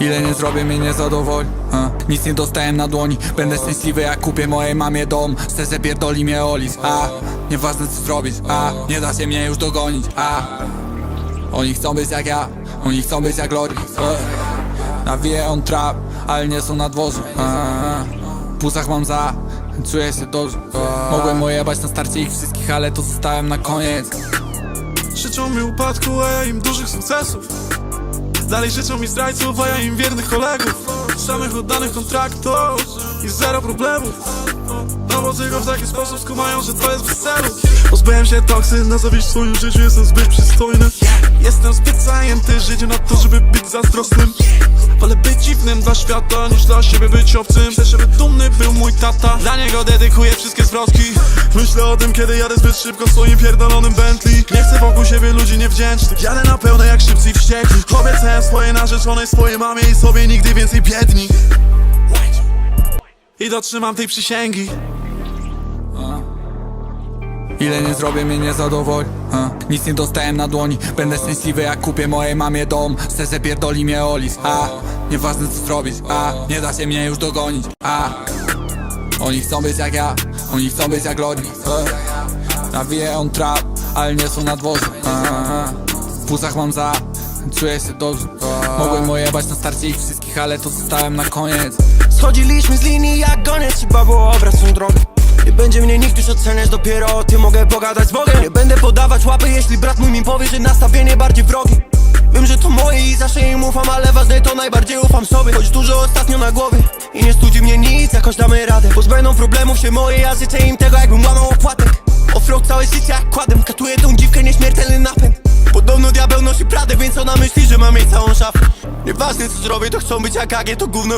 Ile nie zrobię mnie nie zadowoli a, Nic nie dostałem na dłoni. Będę szczęśliwy jak kupię mojej mamie dom. Szczerze pierdoli mnie Olis A, nieważne co zrobić A, nie da się mnie już dogonić A, oni chcą być jak ja Oni chcą być jak Lori. E, Nawiję on trap Ale nie są na dworzu a, W płucach mam za Czuję się dobrze. E, Mogłem ojebać na starcie ich wszystkich Ale to zostałem na koniec. Życzą mi upadku, a ja im dużych sukcesów Dalej życzą mi zdrajców, a ja im wiernych kolegów. Samych oddanych kontraktów i zero problemów. No bo tylko w taki sposób skumają, że to jest bez celu. Pozbyłem się toksyn, na zawiść w swoim życiu jestem zbyt przystojny. Jestem zbyt zajęty życiem na to, żeby być zazdrosnym. Wolę być dziwnym dla świata, niż dla siebie być obcym. Chcę, żeby dumny był mój tata. Dla niego dedykuję wszystkie zwrotki. Myślę o tym, kiedy jadę zbyt szybko swoim pierdolonym Bentley. Nie chcę wokół siebie ludzi niewdzięcznych. Jadę na pełne jak szybcy wściekli. Obiecałem swojej narzeczonej, swojej mamie i sobie nigdy więcej biedni. I dotrzymam tej przysięgi. Ile nie zrobię mnie nie zadowoli. A, Nic nie dostałem na dłoni. Będę szczęśliwy jak kupię mojej mamie dom. Szczerze pierdoli mnie Olis A, nieważne co zrobić. A, nie da się mnie już dogonić. A, oni chcą być jak ja Oni chcą być jak Lori e, Nawiję on trap Ale nie są na dworzu a, W płucach mam za Czuję się dobrze. Mogłem ojebać na starcie ich wszystkich Ale to zostałem na koniec. Schodziliśmy z linii jak goniec Trzeba było obrać tą drogę Nie będzie mnie nikt już oceniać Dopiero o tym mogę pogadać z Bogiem. Nie będę podawać łapy Jeśli brat mój mi powie, że nastawienie bardziej wrogie Wiem, że to moje i zawsze im ufam Ale ważne to najbardziej ufam sobie. Choć dużo ostatnio na głowie I nie studzi mnie nic, jakoś damy radę Pozbędą problemów się moje Ja życzę im tego jakbym łamał opłatek. Offroad całe życie jak kładem Katuję tą dziwkę, nieśmiertelny napęd. Podobno diabeł nosi pradę, więc ona myśli, że mam jej całą szafę. Nieważne co zrobię, to chcą być jak AG, to gówno już